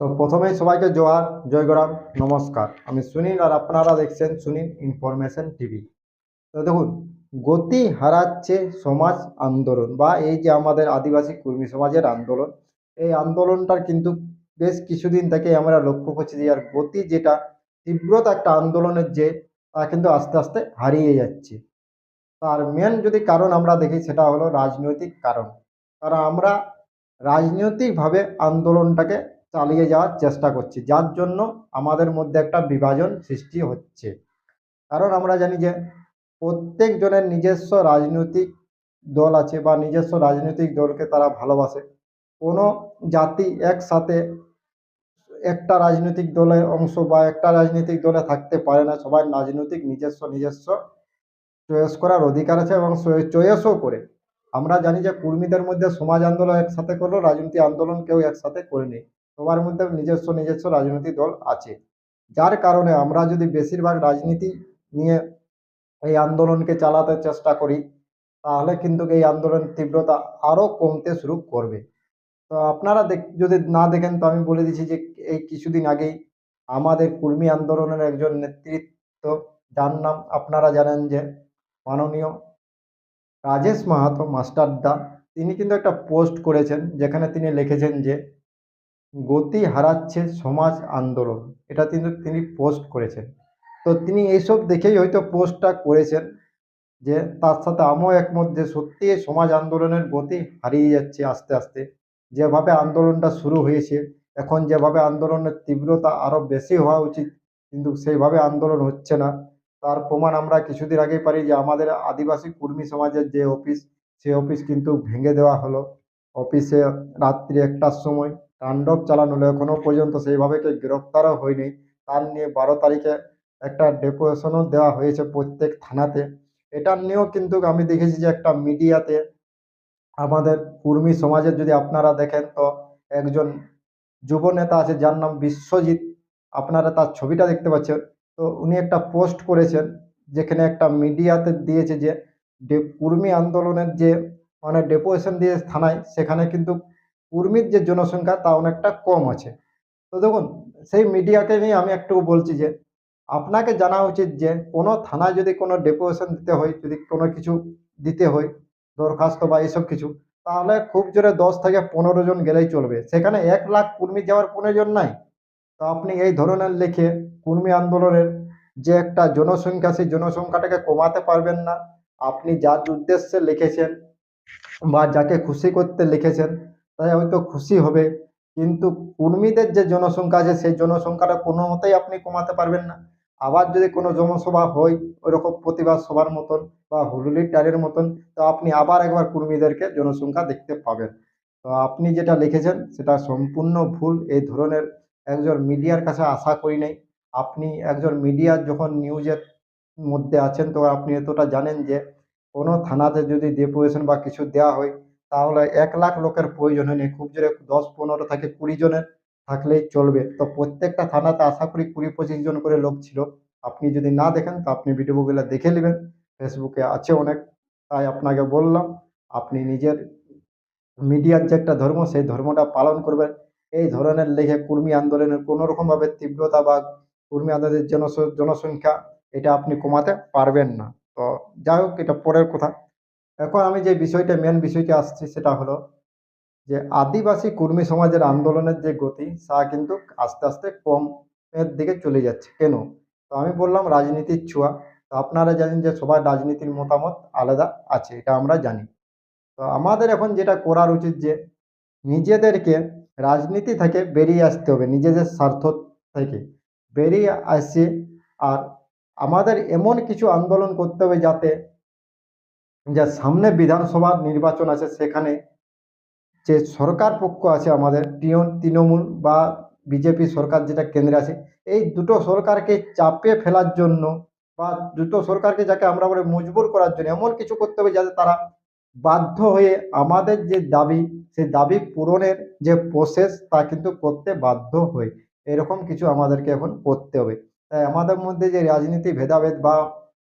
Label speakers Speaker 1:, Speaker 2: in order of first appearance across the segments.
Speaker 1: তো প্রথমেই সবাইকে জোহার জয় গরাম নমস্কার। আমি সুনীল আর আপনারা দেখছেন সুনীল ইনফরমেশন টিভি। তো দেখুন, গতি হারাচ্ছে সমাজ আন্দোলন বা এই যে আমাদের আদিবাসী কর্মী সমাজের আন্দোলন, এই আন্দোলনটার কিন্তু বেশ কিছুদিন থেকে আমরা লক্ষ্য করছি যে আর গতি যেটা, তীব্রতা একটা আন্দোলনের যে, তা কিন্তু আস্তে আস্তে হারিয়ে যাচ্ছে। তার মেন যদি কারণ আমরা দেখি, সেটা হলো রাজনৈতিক কারণ। কারণ আমরা রাজনৈতিকভাবে আন্দোলনটাকে চালিয়ে যাওয়ার চেষ্টা করছি। যার জন্য আমাদের মধ্যে একটা বিভাজন সৃষ্টি হচ্ছে। কারণ আমরা জানি যে প্রত্যেকজনের নিজস্ব রাজনৈতিক দল আছে বা নিজস্ব রাজনৈতিক দলকে তারা ভালোবাসে। কোনো জাতি একসাথে একটা রাজনৈতিক দলের অংশ বা একটা রাজনৈতিক দলে থাকতে পারে না। সবাই রাজনৈতিক নিজস্ব নিজস্ব চয়েস করার অধিকার আছে এবং চয়েসও করে। আমরা জানি যে কর্মীদের মধ্যে সমাজ আন্দোলন একসাথে করল রাজনৈতিক আন্দোলন কেউ একসাথে করেনি সবার মধ্যে নিজস্ব নিজস্ব রাজনৈতিক দল আছে। যার কারণে আমরা যদি বেশিরভাগ রাজনীতি নিয়ে এই আন্দোলনকে চালাতে চেষ্টা করি, তাহলে কিন্তু এই আন্দোলন তীব্রতা আরও কমতে শুরু করবে। তো আপনারা যদি না দেখেন, তো আমি বলে দিচ্ছি যে, এই কিছুদিন আগেই আমাদের কর্মী আন্দোলনের একজন নেতৃত্ব, যার নাম আপনারা জানেন যে, মাননীয় রাজেশ মাহাতো, মাস্টারদা, তিনি কিন্তু একটা পোস্ট করেছেন, যেখানে তিনি লিখেছেন যে গতি হারাচ্ছে সমাজ আন্দোলন। এটা কিন্তু তিনি পোস্ট করেছেন। তো তিনি এইসব দেখেই হয়তো পোস্টটা করেছেন যে তার সাথে আমিও একমত যে সত্যি সমাজ আন্দোলনের গতি হারিয়ে যাচ্ছে আস্তে আস্তে। যেভাবে আন্দোলনটা শুরু হয়েছে, এখন যেভাবে আন্দোলনের তীব্রতা আরও বেশি হওয়া উচিত, কিন্তু সেইভাবে আন্দোলন হচ্ছে না। তার প্রমাণ আমরা কিছুদিন আগেই পারি যে আমাদের আদিবাসী কর্মী সমাজের যে অফিস, সেই অফিস কিন্তু ভেঙে দেওয়া হলো। অফিসে রাত্রি একটার সময় তাণ্ডব চালানো এখনও পর্যন্ত সেইভাবে কেউ গ্রেপ্তারও হয়নি। তার নিয়ে বারো তারিখে একটা ডেপুটেশনও দেওয়া হয়েছে প্রত্যেক থানাতে। এটা নিয়েও কিন্তু আমি দেখেছি যে একটা মিডিয়াতে আমাদের কুর্মী সমাজের যদি আপনারা দেখেন তো একজন যুব নেতা আছে, যার নাম বিশ্বজিৎ, আপনারা তার ছবিটা দেখতে পাচ্ছেন। তো উনি একটা পোস্ট করেছেন যেখানে একটা মিডিয়াতে দিয়েছে যে কর্মী আন্দোলনের যে মানে ডেপুটেশন দিয়ে থানায়, সেখানে কিন্তু কর্মীর যে জনসংখ্যা তা অনেকটা কম আছে। তো দেখুন, সেই মিডিয়াকে নিয়ে আমি একটু বলছি যে, আপনাকে জানা উচিত যে, কোনো থানায় যদি কোনো ডেপুটেশন দিতে হয়, যদি কোনো কিছু দিতে হয়, দরখাস্ত বা এইসব কিছু, তাহলে খুব জোরে দশ থেকে পনেরো জন গেলেই চলবে। সেখানে এক লাখ কর্মী যাওয়ার প্রয়োজন নাই। তো আপনি এই ধরনের লিখে কর্মী আন্দোলনের যে একটা জনসংখ্যা, সেই জনসংখ্যাটাকে কমাতে পারবেন না। আপনি যার উদ্দেশ্যে লিখেছেন বা যাকে খুশি করতে লিখেছেন তাই হয়তো খুশি হবে। কিন্তু কর্মীদের যে জনসংখ্যা আছে, সেই জনসংখ্যাটা কোনো মতেই আপনি কমাতে পারবেন না। আবার যদি কোনো জনসভা হয়, ওইরকম প্রতিবাদ সভার মতন বা হুলুলি টারের মতন, তো আপনি আবার একবার কর্মীদেরকে জনসংখ্যা দেখতে পাবেন। তো আপনি যেটা লিখেছেন, সেটা সম্পূর্ণ ভুল। এই ধরনের একজন মিডিয়ার কাছে আশা করি নাই। আপনি একজন মিডিয়ার যখন নিউজের মধ্যে আছেন, তো আপনি এতটা জানেন যে কোনো থানাতে যদি ডেপুটেশন বা কিছু দেওয়া হয় তাহলে এক লাখ লোকের প্রয়োজন হয়নি। খুব জোরে দশ, পনেরো থেকে কুড়ি জনের থাকলেই চলবে। তো প্রত্যেকটা থানাতে আশা করি কুড়ি, পঁচিশ জন করে লোক ছিল। আপনি যদি না দেখেন, তো আপনি ভিডিওগুলো দেখে নেবেন। ফেসবুকে আছে অনেক। তাই আপনাকে বললাম, আপনি নিজের মিডিয়ার যে একটা ধর্ম, সেই ধর্মটা পালন করবেন। এই ধরনের লেখে কর্মী আন্দোলনের কোনো রকমভাবে তীব্রতা বা কর্মী আন্দোলনের জনস, জনসংখ্যা, এটা আপনি কমাতে পারবেন না। তো যাই হোক, এটা পরের কথা। এখন আমি যে বিষয়টা মেন বিষয়টা আসছি সেটা হলো যে আদিবাসী কর্মী সমাজের আন্দোলনের যে গতি, তা কিন্তু আস্তে আস্তে কমের দিকে চলে যাচ্ছে। কেন? তো আমি বললাম রাজনীতির ছোঁয়া। তো আপনারা জানেন যে সবার রাজনীতির মতামত আলাদা আছে, এটা আমরা জানি। তো আমাদের এখন যেটা করার উচিত যে নিজেদেরকে রাজনীতি থেকে বেরিয়ে আসতে হবে, নিজেদের স্বার্থ থেকে বেরিয়ে আসে। আর আমাদের এমন কিছু আন্দোলন করতে হবে যাতে যে সামনে বিধানসভা নির্বাচন আছে, সেখানে যে সরকার পক্ষ আছে আমাদের তৃণ- তৃণমূল বা বিজেপি সরকার যেটা কেন্দ্রে আছে, এই দুটো সরকারকে চাপে ফেলার জন্য বা দুটো সরকারকে যাকে আমরা বলে মজবুর করার জন্য এমন কিছু করতে হবে যাতে তারা বাধ্য হয়ে আমাদের যে দাবি, সেই দাবি পূরণের যে প্রসেস তা কিন্তু করতে বাধ্য হয় এরকম কিছু আমাদেরকে এখন করতে হবে। তাই আমাদের মধ্যে যে রাজনীতি ভেদাভেদ বা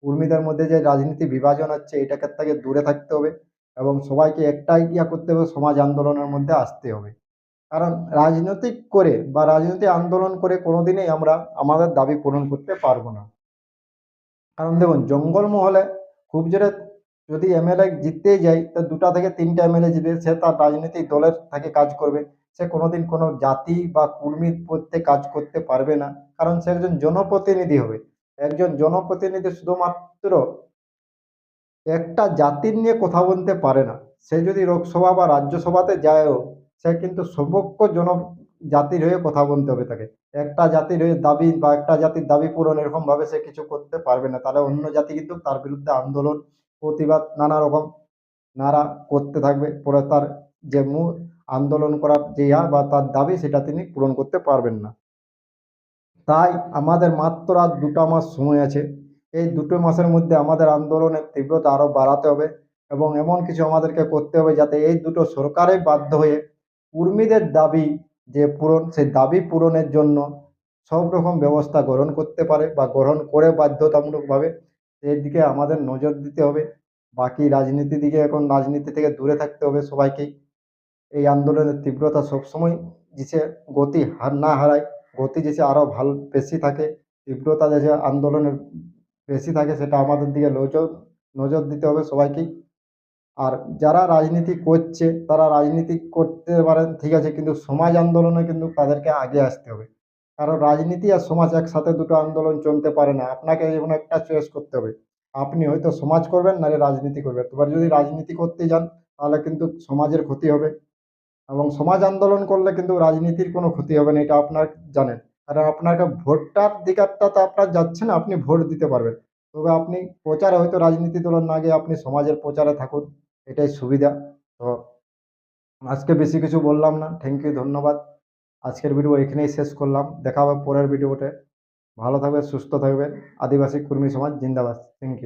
Speaker 1: কর্মীদের মধ্যে যে রাজনীতি বিভাজন হচ্ছে, এটাকে থেকে দূরে থাকতে হবে এবং সবাইকে একটাই ইয়া করতে হবে, সমাজ আন্দোলনের মধ্যে আসতে হবে। কারণ রাজনৈতিক করে বা রাজনৈতিক আন্দোলন করে কোনোদিনই আমরা আমাদের দাবি পূরণ করতে পারব না। কারণ দেখুন জঙ্গলমহলে খুব জোরে যদি এমএলএ জিততেই যায়, তো দুটা থেকে তিনটা এমএলএ জিতবে, সে তার রাজনৈতিক দলের থেকে কাজ করবে। সে কোনোদিন কোনো জাতি বা কুর্মীর পথে কাজ করতে পারবে না, কারণ সে একজন জনপ্রতিনিধি হবে। একজন জনপ্রতিনিধি শুধুমাত্র একটা জাতির নিয়ে কথা বলতে পারে না। সে যদি লোকসভা বা রাজ্যসভাতে যায়ও, সে কিন্তু সমগ্র জন জাতির হয়ে কথা বলতে হবে তাকে। একটা জাতির হয়ে দাবি বা একটা জাতির দাবি পূরণ এরকম ভাবে সে কিছু করতে পারবে না। তাহলে অন্য জাতি কিন্তু তার বিরুদ্ধে আন্দোলন, প্রতিবাদ, নানা রকম নারা করতে থাকবে। পরে তার যে মূল আন্দোলন করার যে ইয়া বা তার দাবি, সেটা তিনি পূরণ করতে পারবেন না। তাই আমাদের মাত্র আর দুটো মাস সময় আছে। এই দুটো মাসের মধ্যে আমাদের আন্দোলনের তীব্রতা আরও বাড়াতে হবে এবং এমন কিছু আমাদেরকে করতে হবে যাতে এই দুটো সরকারে বাধ্য হয়ে কর্মীদের দাবি যে পূরণ, সেই দাবি পূরণের জন্য সব রকম ব্যবস্থা গ্রহণ করতে পারে বা গ্রহণ করে বাধ্যতামূলকভাবে সেই দিকে আমাদের নজর দিতে হবে। বাকি রাজনীতি দিকে এখন রাজনীতি থেকে দূরে থাকতে হবে সবাইকেই। এই আন্দোলনের তীব্রতা সবসময় যেছে গতি হার না হারায় গতি যেছে আরও ভালো, বেশি থাকে, তীব্রতা যেছে আন্দোলনের বেশি থাকে, সেটা আমাদের দিকে নজর নজর দিতে হবে সবাইকেই। আর যারা রাজনীতি করছে, তারা রাজনীতি করতে পারেন, ঠিক আছে, কিন্তু সমাজ আন্দোলনে কিন্তু তাদেরকে আগে আসতে হবে। কারণ রাজনীতি আর সমাজ একসাথে দুটো আন্দোলন চলতে পারে না, আপনাকে যেমন একটা চয়েস করতে হবে। আপনি হয়তো সমাজ করবেন, নাহলে রাজনীতি করবেন। এবার যদি রাজনীতি করতে যান, তাহলে কিন্তু সমাজের ক্ষতি হবে। এবং সমাজ আন্দোলন করলে কিন্তু রাজনীতির কোনো ক্ষতি হবে না, এটা আপনার জানেন। কারণ আপনাকে ভোটটার দিকারটা তো আপনার যাচ্ছে না, আপনি ভোট দিতে পারবেন। তবে আপনি প্রচারে হয়তো রাজনীতি দলের না গিয়ে আপনি সমাজের প্রচারে থাকুন, এটাই সুবিধা। তো আজকে বেশি কিছু বললাম না থ্যাংক ইউ ধন্যবাদ। আজকের ভিডিও এখানেই শেষ করলাম, দেখা হবে পরের ভিডিওতে ভালো থাকবে সুস্থ থাকবে আদিবাসী কর্মী সমাজ, জিন্দাবাদ থ্যাংক ইউ